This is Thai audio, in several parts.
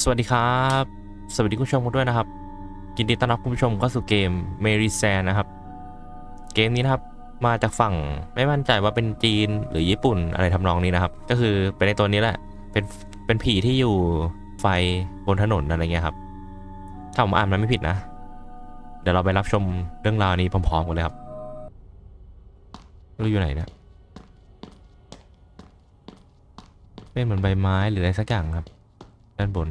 สวัสดีครับ สวัสดีคุณผู้ชมกันด้วยนะครับยินดีต้อนรับคุณผู้ชมเข้าสู่เกม m a r y s a n นะครับ เกมนี้นะครับมาจากฝั่งไม่มั่นใจว่าเป็นจีนหรือญี่ปุ่นอะไรทำนองนี้นะครับ ก็คือเป็นในตัวนี้แหละ เป็นเป็นผีที่อยู่ไฟบนถนนอะไรเงี้ยครับ ถ้าผมอ่านมันไม่ผิดนะ เดี๋ยวเราไปรับชมเรื่องราวนี้พร้อมๆกันเลยครับเราอยู่ไหนเนะเป็นเหมือนใบไม้หรืออะไรสักอย่างครับ ด้านบน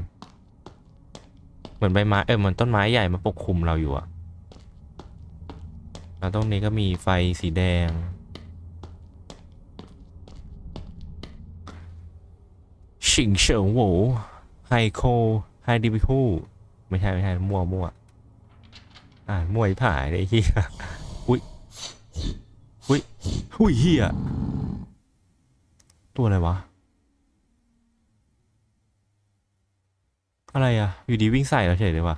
เหมือนใบไม้เออเหมือนต้นไม้ใหญ่มาปกคลุมเราอยู่อะแล้วตรงนี้ก็มีไฟสีแดง ชิงเฉิงโหวไฮโคไฮดิบิคูไม่ใช่ ไม่ใช่ มั่วมั่วอ่านมั่วไอ้ผายเลยไอ้เฮียอุ้ยอุ้ยอุ้ยเฮียตัวอะไรวะ อะไรอะ อยู่ดีวิ่งใส่เราเฉยเลยวะ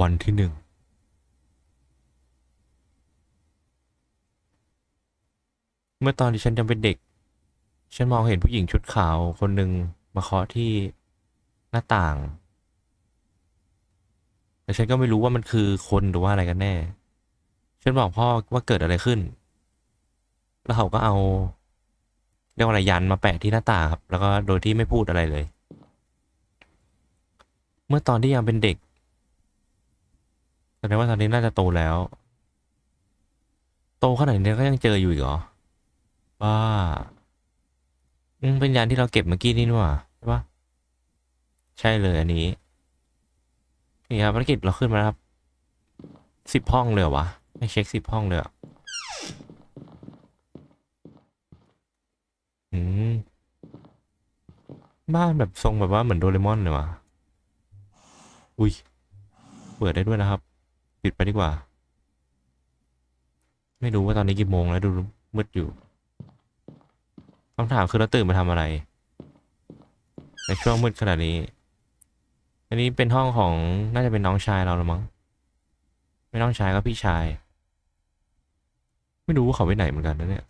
วันที่หนึ่ง เมื่อตอนที่ฉันยังเป็นเด็ก ฉันมองเห็นผู้หญิงชุดขาวคนหนึ่งมาเคาะที่หน้าต่าง แต่ฉันก็ไม่รู้ว่ามันคือคนหรือว่าอะไรกันแน่ ฉันบอกพ่อว่าเกิดอะไรขึ้น แล้วเขาก็เอาเรียกว่าอะไรยันมาแปะที่หน้าต่างครับ แล้วก็โดยที่ไม่พูดอะไรเลย เมื่อตอนที่ยังเป็นเด็กแสดงว่าตอนนี้น่าจะโตแล้ว โตขนาดนี้ก็ยังเจออยู่อีกเหรอบ้าเป็นยานที่เราเก็บเมื่อกี้นี่นี่หว่าใช่ปะใช่เลยอันนี้นี่ครับภารกิจเราขึ้นมาครับสิบห้องเลยวะไม่เช็คสิบห้องเลยออืมบ้านแบบทรงแบบว่าเหมือนโดเรมอนเลยวะ อุ้ย เปิดได้ด้วยนะครับ ปิดไปดีกว่า ไม่รู้ว่าตอนนี้กี่โมงแล้วดูมืดอยู่คำถามคือเราตื่นมาทำอะไร ในช่วงมืดขนาดนี้ อันนี้เป็นห้องของน่าจะเป็นน้องชายเราละมั้ง ไม่น้องชายก็พี่ชาย ไม่รู้ว่าเขาไปไหนเหมือนกันนะเนี่ย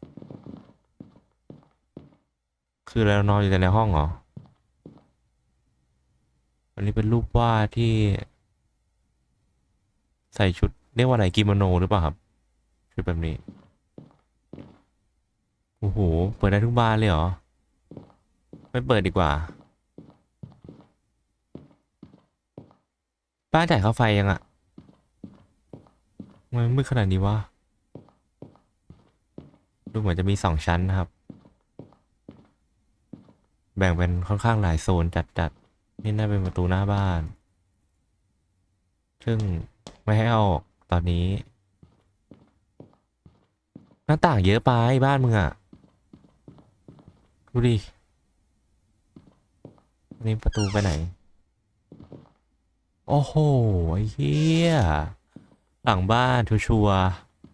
คือเรานอนอยู่แต่ในห้องเหรอ อันนี้เป็นรูปวาดที่ ใส่ชุดเรียกว่าอะไรกิโมโนหรือเปล่าครับ ชุดแบบนี้ โอ้โห เปิดได้ทุกบานเลยเหรอ ไม่เปิดดีกว่า บ้านจ่ายค่าไฟยังอะทำไมันมืดขนาดนี้วะดูเหมือนจะมีสองชั้นนะครับ แบ่งเป็นค่อนข้างหลายโซนจัดๆ นี่น่าเป็นประตูหน้าบ้าน ซึ่งไม่ให้เอาออกตอนนี้ หน้าต่างเยอะไปบ้านมึงอะดูดินี่ประตูไปไหน โอ้โหไอ้เหี้ยหลังบ้านชัวร์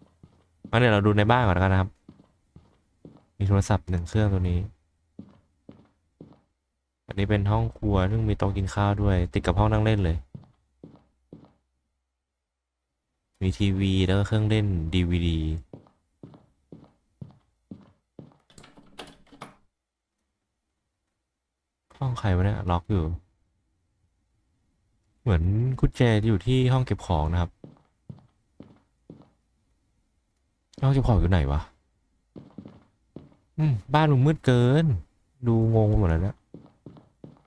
ๆงั้นเดี๋ยวเราดูในบ้านก่อนแล้วกันนะครับ มีโทรศัพท์หนึ่งเครื่องตัวนี้ อันนี้เป็นห้องครัวซึ่งมีโต๊ะกินข้าวด้วย ติดกับห้องนั่งเล่นเลย มีทีวีแล้วก็เครื่องเล่นดีวดีห้องใครวะเนี่ยล็อกอยู่ เหมือนกุญแจอยู่ที่ห้องเก็บของนะครับ ห้องเก็บของอยู่ไหนวะ อืม บ้านมึงมืดเกิน ดูงงหมดแล้วเนี่ย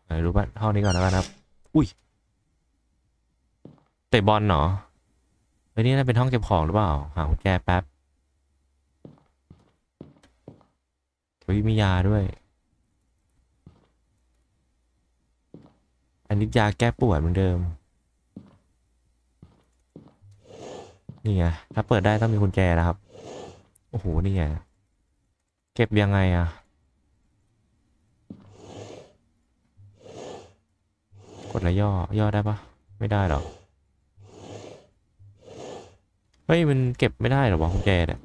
ไหนดูบ้านห้องนี้ก่อนแล้วกันครับ อุ้ยเตะบอลเหรอเฮ้ยนี่น่าเป็นห้องเก็บของหรือเปล่า หากุญแจแป๊บเฮ้ยมียาด้วย อันนี้ยาแก้ปวดเหมือนเดิม นี่ไง ถ้าเปิดได้ต้องมีกุญแจนะครับ โอ้โห นี่ไง เก็บยังไงอะ ก ดแล้วย่อ ย่อได้ปะไม่ได้หรอ เฮ้ย มันเก็บไม่ได้หรอวะกุญแจเนี่ย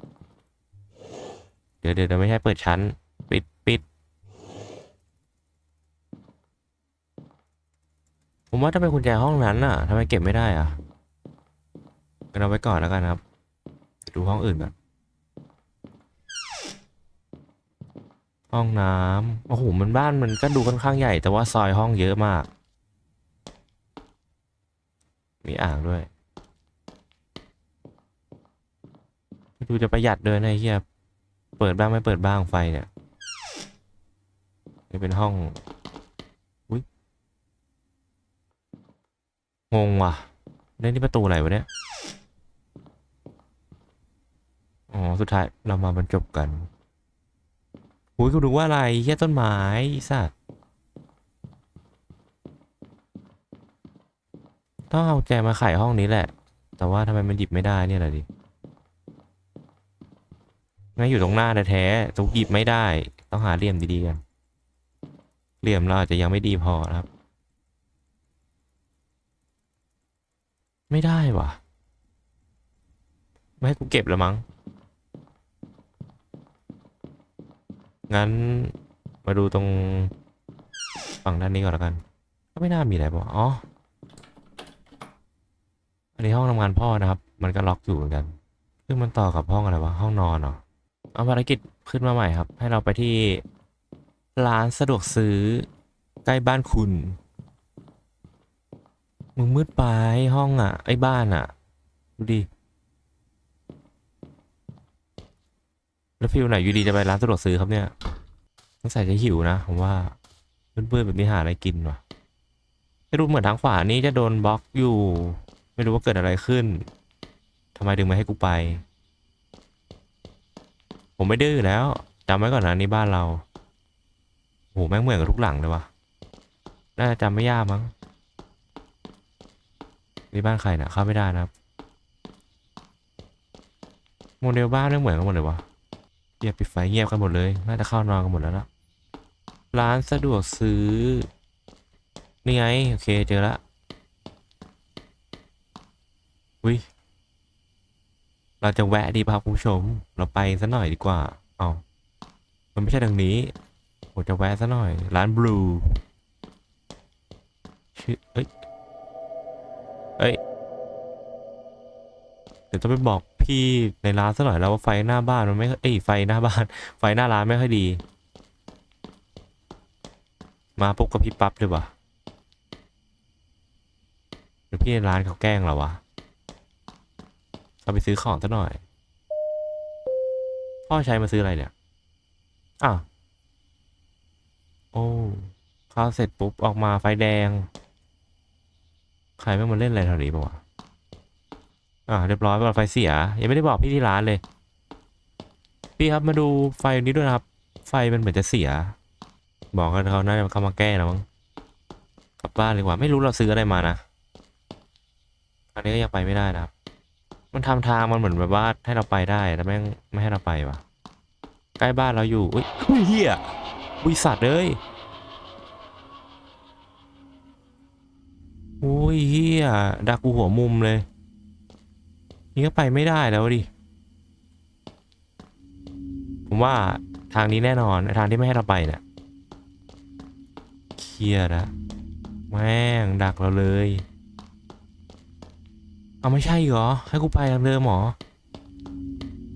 เดี๋ยวเดี๋ยวเดี๋ยวไม่ใช่เปิดชั้น ปิดปิด ผมว่าถ้าเป็นกุญแจห้องนั้นน่ะทำไมเก็บไม่ได้อะเอาไว้ก่อนแล้วกันครับ ดูห้องอื่นก่อน ห้องน้ำโอ้โห มันบ้านมันก็ดูค่อนข้างใหญ่ แต่ว่าซอยห้องเยอะมาก มีอ่างด้วยดูจะประหยัดเดินไอ้เหี้ยเปิดบ้างไม่เปิดบ้างไฟเนี่ยนี่เป็นห้องอุ้ยงงว่ะนี่นี่ประตูอะไรวะเนี่ยอ๋อสุดท้ายเรามาบรรจบกันอุ้ยกูดูว่าอะไรแค่ต้นไม้สัตว์ ต้องเอาแจมาไขห้องนี้แหละ แต่ว่าทำไมมันหยิบไม่ได้เนี่ยแหละดิงั้นอยู่ตรงหน้าแท้ๆต้องหยิบไม่ได้ ต้องหาเหลี่ยมดีๆกัน เหลี่ยมเราอาจจะยังไม่ดีพอนะครับ ไม่ได้ว่ะ ไม่ให้กูเก็บแล้วมั้ง งั้นมาดูตรงฝั่งด้านนี้ก่อนแล้วกัน ก็ไม่น่ามีอะไรป่ะอ๋อ อันนี้ห้องทำงานพ่อนะครับ มันก็ล็อกอยู่เหมือนกัน ซึ่งมันต่อกับห้องอะไรวะ ห้องนอนเหรอ เอาภารกิจขึ้นมาใหม่ครับ ให้เราไปที่ร้านสะดวกซื้อใกล้บ้านคุณ มึงมืดไปห้องอะ ไอ้บ้านอะ ดูดิ แล้วฟิลไหนอยู่ดีจะไปร้านสะดวกซื้อครับเนี่ยต้องใส่จะหิวนะผมว่าเบื่อๆแบบนี้หาอะไรกินวะไม่รู้เหมือนทางขวานี้จะโดนบล็อกอยู่ ไม่รู้ว่าเกิดอะไรขึ้นทำไมถึงไม่ให้กูไป ผมไม่ดื้อแล้วจำไว้ก่อนนะนี่บ้านเราโหแม่งเหมือนกับทุกหลังเลยวะน่าจะจำไม่ยากมั้งนี่บ้านใครนะเข้าไม่ได้นะครับโมเดลบ้านไม่เหมือนกันหมดเลยวะเงียบปิดไฟเงียบกันหมดเลยน่าจะเข้านอนกันหมดแล้วละร้านสะดวกซื้อนี่ไงโอเคเจอละ อุ้ยเราจะแวะดีป่ะคุณผู้ชม เราไปซะหน่อยดีกว่า เอามันไม่ใช่ทางนี้ผมจะแวะซะหน่อย ร้านบลูชื่อเอ้ยเอ้ย เดี๋ยวต้องไปบอกพี่ในร้านซะหน่อยแล้วว่าไฟหน้าบ้านมันไม่ เอ้ยไฟหน้าบ้าน ไฟหน้าร้านไม่ค่อยดี มาปุ๊บกับพี่ปั๊บเลยว่ะหรือพี่ในร้านเขาแกล้งเราวะ เราไปซื้อของซะหน่อย พ่อใช้มาซื้ออะไรเนี่ย อ้าว โอ้เข้าเสร็จปุ๊บ ออกมาไฟแดง ใครไม่มาเล่นอะไรแถวนี้ปะวะ อ่าเรียบร้อยหลอดไฟเสีย ยังไม่ได้บอกพี่ที่ร้านเลย พี่ครับมาดูไฟนี้ด้วยนะครับ ไฟมันเหมือนจะเสีย บอกกันเขาน่าจะเข้ามาแก้แล้วมั้ง กลับบ้านเลยกว่า ไม่รู้เราซื้ออะไรมานะอันนี้ก็ยังไปไม่ได้นะครับ มันทำทางมันเหมือนแบบว่าให้เราไปได้แต่แม่งไม่ให้เราไปว่ะใกล้บ้านเราอยู่อุ้ยเฮียอุ้ยสัตว์เอ้ยอุ้ยเฮียดักกูหัวมุมเลย นี่ก็ไปไม่ได้แล้วดิ ผมว่าทางนี้แน่นอนทางที่ไม่ให้เราไปเนี่ยเครียดอะแม่งดักเราเลย เอาไม่ใช่เหรอ ให้กูไปทางเดิมหรอ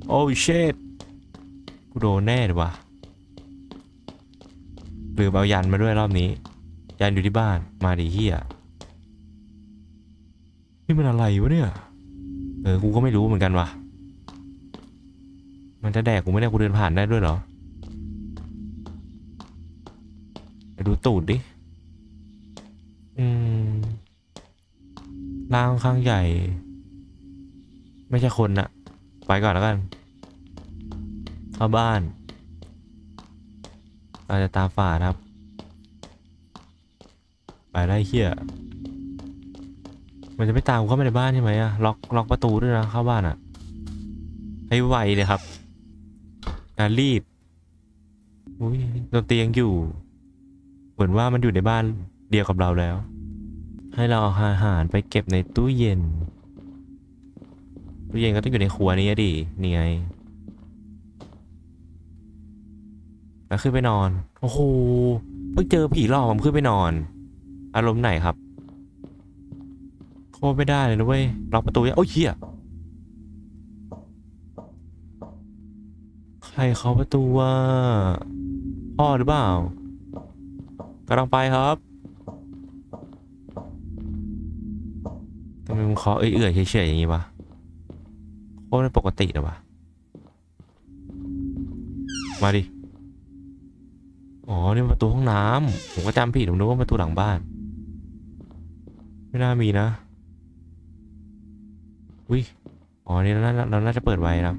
โอ้เชดกูโดนแน่เลยวะหรือเอายันมาด้วยรอบนี้ ยันอยู่ที่บ้านมาดิเฮียนี่มันอะไรวะเนี่ย เออ กูก็ไม่รู้เหมือนกันว่ะมันจะแดกกูไม่ได้กูเดินผ่านได้ด้วยเหรอดูตูดดิ อืม ร่างค่อนข้างใหญ่ ไม่ใช่คนนะไปก่อนแล้วกันเข้าบ้านเราจจะตามฝ่านะครับ ไปได้เฮียมันจะไม่ตามกูเข้าไปในบ้านใช่ไหมอะล็อกล็อกประตูด้วยนะเข้าบ้านอะให้ไวเลยครับการรีบอุ้ยดนตรียังอยู่ เหมือนว่ามันอยู่ในบ้านเดียวกับเราแล้ว ให้เราเอาอาหารไปเก็บในตู้เย็น ตู้เย็นก็ต้องอยู่ในครัวนี้อะดิ นี่ไง แล้วขึ้นไปนอน โอ้โห เพิ่งเจอผีหลอกผมขึ้นไปนอน อารมณ์ไหนครับ โคตรไม่ได้เลยนะเว้ย ล็อกประตูยังโอ้ยเหี้ย ใครเคาะประตูว่าพ่อหรือเปล่ากำลังไปครับ ไมมึงเคาะเอื่อยๆเฉยๆอย่างงี้วะโคตรไม่ปกติเลยวะมาดิ อ๋อ นี่มันประตูห้องน้ำผมก็จำผิดผมนึกว่าประตูหลังบ้าน ไม่น่ามีนะ อุ้ย อ๋อ นี่เราน่าเราน่าจะเปิดไว้นะ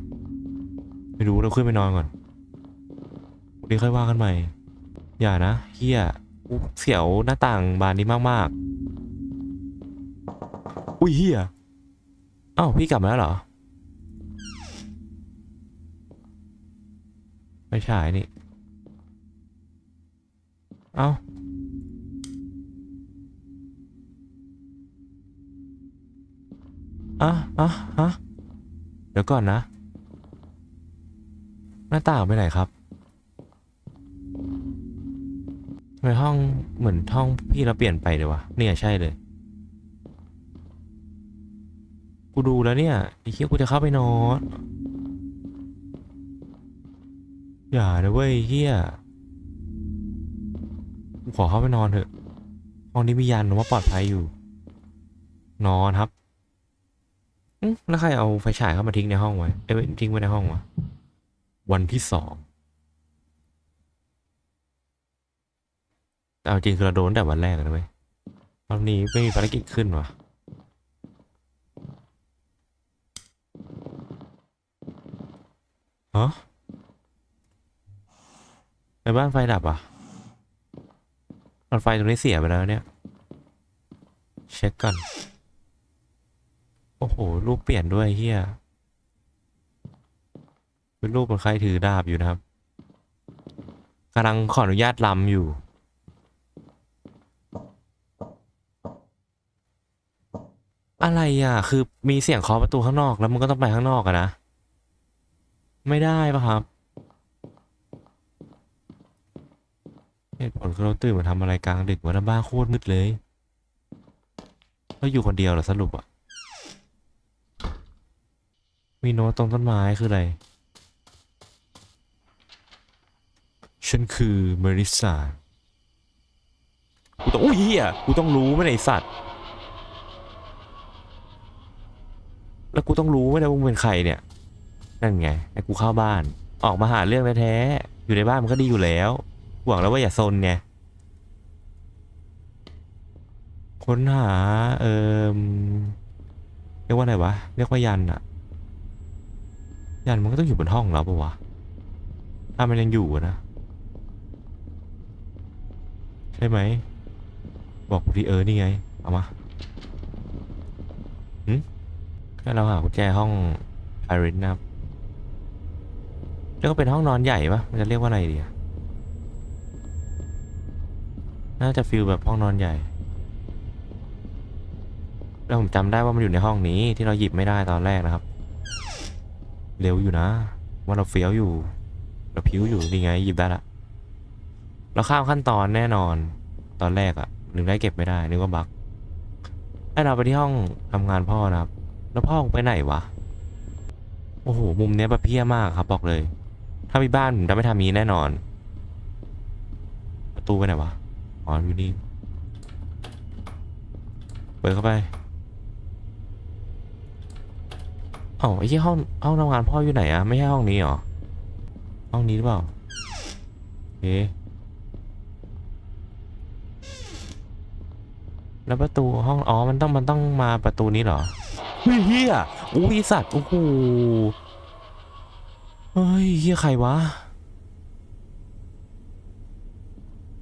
ไม่รู้เราขึ้นไปนอนก่อนวันนี้ค่อยว่ากันใหม่ อย่านะเฮียอุ๊ยเสียวหน้าต่างบานนี้มากๆ อุ้ยเฮียอ้าวพี่กลับมาแล้วเหรอ ไม่ใช่นี่ เอ้าอะอะฮะเดี๋ยวก่อนนะ หน้าต่างไปไหนครับทำไมห้องเหมือนห้องพี่เราเปลี่ยนไปเลยวะเนี่ยใช่เลย กูดูแล้วเนี่ยไอ้เหี้ยกูจะเข้าไปนอนอย่านะเว้ยเฮียกูขอเข้าไปนอนเถอะ ห้องนี้มียันว่าปลอดภัยอยู่ นอนครับอืแล้วใครเอาไฟฉายเข้ามาทิ้งในห้องไว้ เอ้ยทิ้งไว้ในห้องวะ วันที่สองแต่เอาจริงคือเราโดนแต่วันแรกเลยเว้ยรอบนี้ไม่มีภารกิจขึ้นวะ ฮะในบ้านไฟดับอะหลอดไฟตรงนี้เสียไปแล้วเนี่ย เช็คก่อน โอ้โห รูปเปลี่ยนด้วยเฮียเป็นรูปคนใครถือดาบอยู่นะครับกำลังขออนุญาตลำอยู่ อะไรอะ คือมีเสียงเคาะประตูข้างนอกแล้วมึงก็ต้องไปข้างนอกอะนะ ไม่ได้ปะครับ เหตุผลคือเราตื่นมาทำอะไรกลางดึกวันบ้าโคตรมืดเลยเราอยู่คนเดียวเหรอสรุปอะมีโน้ตตรงต้นไม้คืออะไร ฉันคือเมริสากูต้องอุ้ยเฮียกูต้องรู้ไหมเนี่ยไอสัตว์ แล้วกูต้องรู้ไมเนี่ยว่ามึงเป็นใครเนี่ย นั่นไงไอ้กูเข้าบ้าน ออกมาหาเรื่องแท้ๆอยู่ในบ้านมันก็ดีอยู่แล้วหวังแล้วว่าอย่าซนไงค้นหาเอ่มเรียกว่าอะไรวะเรียกว่ายันอะยันมันก็ต้องอยู่บนห้องแล้วปะวะถ้ามันยังอยู่นะ ใช่ไหม บอกกูทีเออนี่ไง เอามาหืมแค่เราหากุญแจห้องไอริสนะครับ แล้วก็เป็นห้องนอนใหญ่ปะมันจะเรียกว่าอะไรดีอะน่าจะฟิลแบบห้องนอนใหญ่ แล้วผมจำได้ว่ามันอยู่ในห้องนี้ที่เราหยิบไม่ได้ตอนแรกนะครับ เร็วอยู่นะ ว่าเราเฟี้ยวอยู่ เราพิ้วอยู่นี่ไงหยิบได้ละ เราข้ามขั้นตอนแน่นอน ตอนแรกอะนึกได้เก็บไม่ได้นึกว่าบั๊กให้เราไปที่ห้องทำงานพ่อนะครับ แล้วพ่อไปไหนวะ โอ้โห มุมเนี้ยแบบเพี้ยมากครับบอกเลย ถ้ามีบ้านผมจะไม่ทำนี้แน่นอน ประตูไปไหนวะ อ๋ออยู่นี่ เปิดเข้าไปอ้าไอ้ที่ห้องห้องทำงานพ่ออยู่ไหนอะไม่ใช่ห้องนี้หรอ ห้องนี้หรือเปล่าเอ๊แล้วประตูห้อง อ๋อ มันต้องมันต้องมาประตูนี้เหรอเฮ้ยเฮียอุ้ยสัตว์โอ้โห เฮ้ยเฮียใครวะ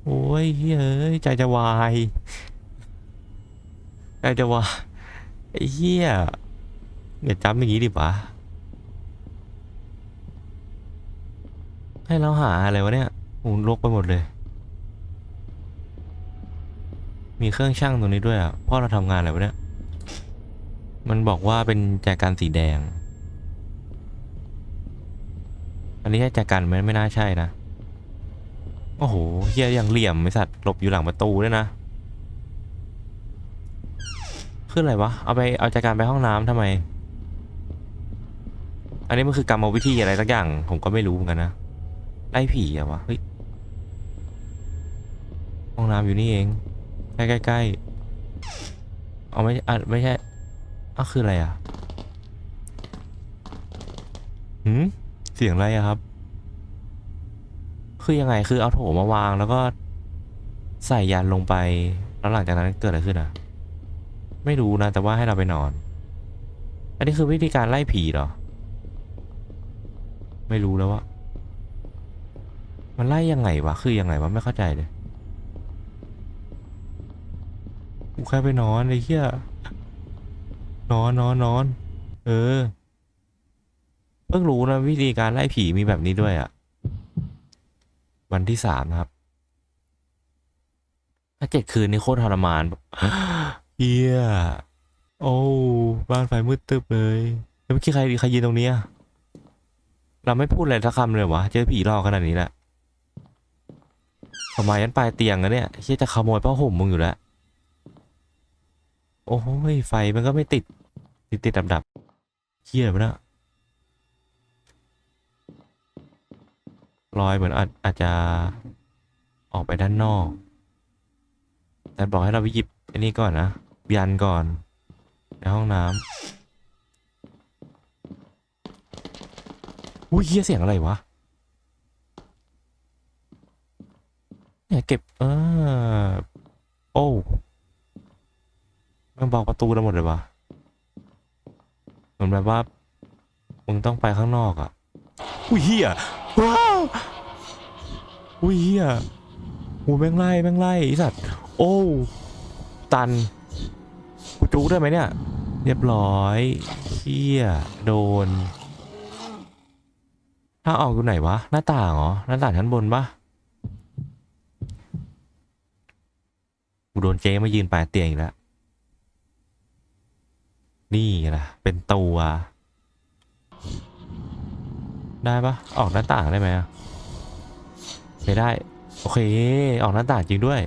โอ้ยเฮ้ยใจจะวาย ใจจะวายไอ้เหี้ยอย่าจำอย่างนี้ดิวะให้เราหาอะไรวะเนี่ยโอ้ลกไปหมดเลย มีเครื่องช่างตรงนี้ด้วยอะพ่อเราทำงานอะไรวะเนี่ย มันบอกว่าเป็นแจกันสีแดง อันนี้ใช่แจกันไหมไม่น่าใช่นะ โอ้โหเฮียยังเหลี่ยมไอสัตว์หลบอยู่หลังประตูด้วยนะขึ้นอะไรวะ เอาไปเอาจากการไปห้องน้ำทำไม อันนี้มันคือกรรมวิธีอะไรสักอย่าง ผมก็ไม่รู้เหมือนกันนะไล่ผีอะวะเฮ้ยองน้ำอยู่นี่เอง ใกล้ใกล้ๆเอาไม่อะไม่ใช่อ้าวคืออะไรอะหืม เสียงอะไรอะครับ คือยังไงคือเอาโถมาวางแล้วก็ ใส่ยันลงไป แล้วหลังจากนั้นเกิดอะไรขึ้นอะ ไม่รู้นะ แต่ว่าให้เราไปนอน อันนี้คือวิธีการไล่ผีเหรอ ไม่รู้แล้วว่ามันไล่ยังไงวะ คือยังไงวะ ไม่เข้าใจเลยกูแค่ไปนอนไอ้เหี้ยนอนนอนนอน เออ พิ่งรู้นะวิธีการไล่ผีมีแบบนี้ด้วยอะ่ะ วันที่สามนะครับถ้าเจ็ดคืนนี่โคตรทรมานเฮียโอ้บ้านไฟมืดตึบเลยแล้วเมื่อกี้ใครใครยืนตรงนี้ยเราไม่พูดอะไรสักคำเลยวะเจอผีหลอกขนาดนี้แหละทำไมยันปลายเตียงอะเนี่ยเฮียจะขโมยผ้าห่มมึงอยู่แล้วโอ้ยไฟมันก็ไม่ติด ติดติดดับดับเฮียมันอะ รอยเหมือนอาจอาจจะออกไปด้านนอก แต่บอกให้เราไปหยิบอันนี้ก่อนนะยันก่อน ในห้องน้ำอุ้ยเฮียเสียงอะไรวะ เนี่ยเก็บเออโอ้มันบอกประตูเราหมดเลยวะเหมือนแบบว่า มึงต้องไปข้างนอกอะอุ้ยเฮีย อุ้ยเฮียโอ้แม่งไล่แม่งไล่ไอสัตว์โอ้ตันกูจูได้ไหมเนี่ย เรียบร้อยเฮียโดนถ้าออกอยู่ไหนวะหน้าต่างเหรอหน้าต่างชั้นบนปะกูโดนเจ๊มายืนปลายเตียงอีกแล้วนี่ล่ะ เป็นตัว ได้ปะออกหน้าต่างได้ไหมอะ ไม่ได้ โอเค ออกหน้าต่างจริงด้วย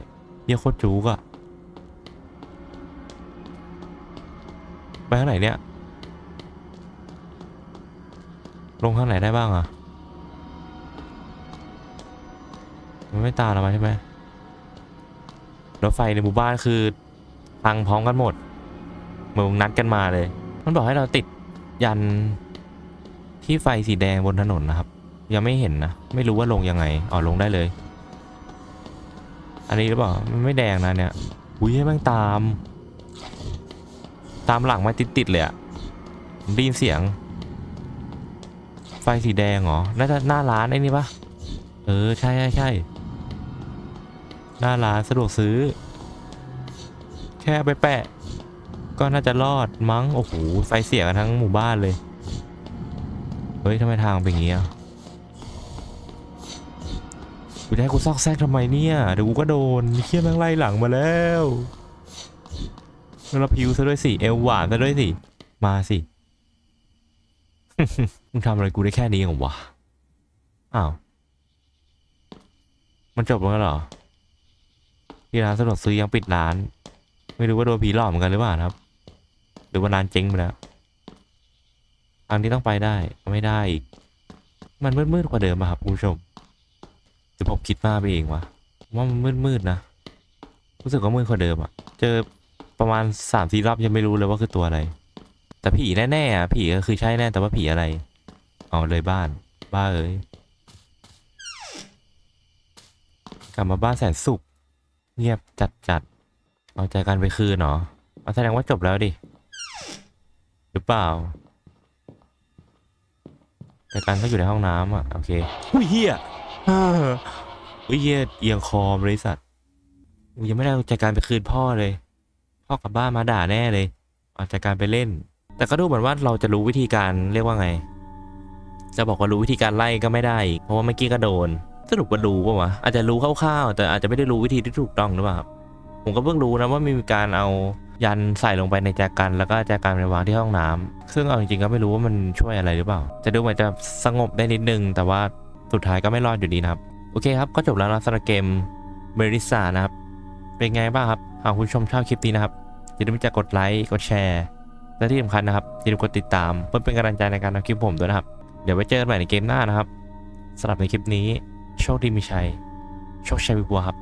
เยี่ยโคตรจูกอะไปข้างไหนเนี่ย ลงข้างไหนได้บ้างอะมันไม่ตาเรามาใช่ไหมรถไฟในหมู่บ้านคือพังพร้อมกันหมดเหมือนนัดกันมาเลย มันบอกให้เราติดยันที่ไฟสีแดงบนถนนนะครับ ยังไม่เห็นนะ ไม่รู้ว่าลงยังไงอ๋อลงได้เลย อันนี้หรือเปล่ามันไม่แดงนะเนี่ยอุ้ยให้ม่งตาม ตามหลังมาติดๆเลยอะได้ยินเสียง ไฟสีแดงเหรอน่าจะหน้าร้านไอ้นี่ปะเออใช่ใช่ใช่หน้าร้านสะดวกซื้อ แค่ไปแปะ ก็น่าจะรอดมั้งโอ้โหไฟเสียกันทั้งหมู่บ้านเลย เฮ้ยทำไมทางเป็นอย่างงี้อะ กูจะให้กูซอกแซกทำไมเนี่ยเดี๋ยวกูก็โดนเคี้ยแม่งไล่หลังมาแล้วแล้วพิวซะด้วยสิเอวหวานซะด้วยสิมาสิมึงทำอะไรกูได้แค่นี้เหรอวะอ้าวมันจบแล้วเหรอที่ร้านสะดวกซื้อยังปิดร้าน ไม่รู้ว่าโดนผีหลอกเหมือนกันหรือเปล่าครับ หรือว่าร้านเจ๊งไปแล้วทางที่ต้องไปได้ไม่ได้อีกมันมืดๆกว่าเดิมอะครับคุณผู้ชม รือผมคิดมากไปเองวะว่ามันมืดๆนะ รู้สึกว่ามืดกว่าเดิมอะเจอประมาณสามสี่รอบยังไม่รู้เลยว่าคือตัวอะไร แต่ผีแน่ๆอะผีก็คือใช่แน่แต่ว่าผีอะไรเอาเลยบ้าน บ้าเอ้ยกลับมาบ้านแสนสุขเงียบจัดจัดเอาใจกันไปคืนเนาะแสดงว่าจบแล้วดิ หรือเปล่า แต่การเขาอยู่ในห้องน้ำอะ โอเคอุ้ยเฮีย อุ้ยเฮียเอียงคอบริษัทยังไม่ได้จัดการไปคืนพ่อเลย พ่อกลับบ้านมาด่าแน่เลยอาจัดการไปเล่น แต่ก็ดูเหมือนว่าเราจะรู้วิธีการเรียกว่าไง จะบอกว่ารู้วิธีการไล่ก็ไม่ได้ เพราะว่าเมื่อกี้ก็โดน สรุปว่ารู้ปะวะอาจจะรู้คร่าวๆแต่อาจจะไม่ได้รู้วิธีที่ถูกต้องหรือเปล่าผมก็เพิ่งรู้นะว่ามีการเอายันใส่ลงไปในแจกันแล้วก็แจกันไปวางที่ห้องน้ำซึ่งเอาจริงๆก็ไม่รู้ว่ามันช่วยอะไรหรือเปล่า จะดูเหมือนจะสงบได้นิดนึง แต่ว่า สุดท้ายก็ไม่รอดอยู่ดีนะครับ โอเคครับ ก็จบแล้วนะสำหรับเกมเมริซานะครับ เป็นไงบ้างครับ หากคุณชมชอบคลิปนี้นะครับ อย่าลืมจะกดไลค์ กดแชร์ และที่สำคัญนะครับ อย่าลืมกดติดตาม เพื่อเป็นกำลังใจในการทำคลิปผมด้วยนะครับ เดี๋ยวไว้เจอกันใหม่ในเกมหน้านะครับสำหรับในคลิปนี้ โชคดีมีชัย โชคชัยวิบัวครับ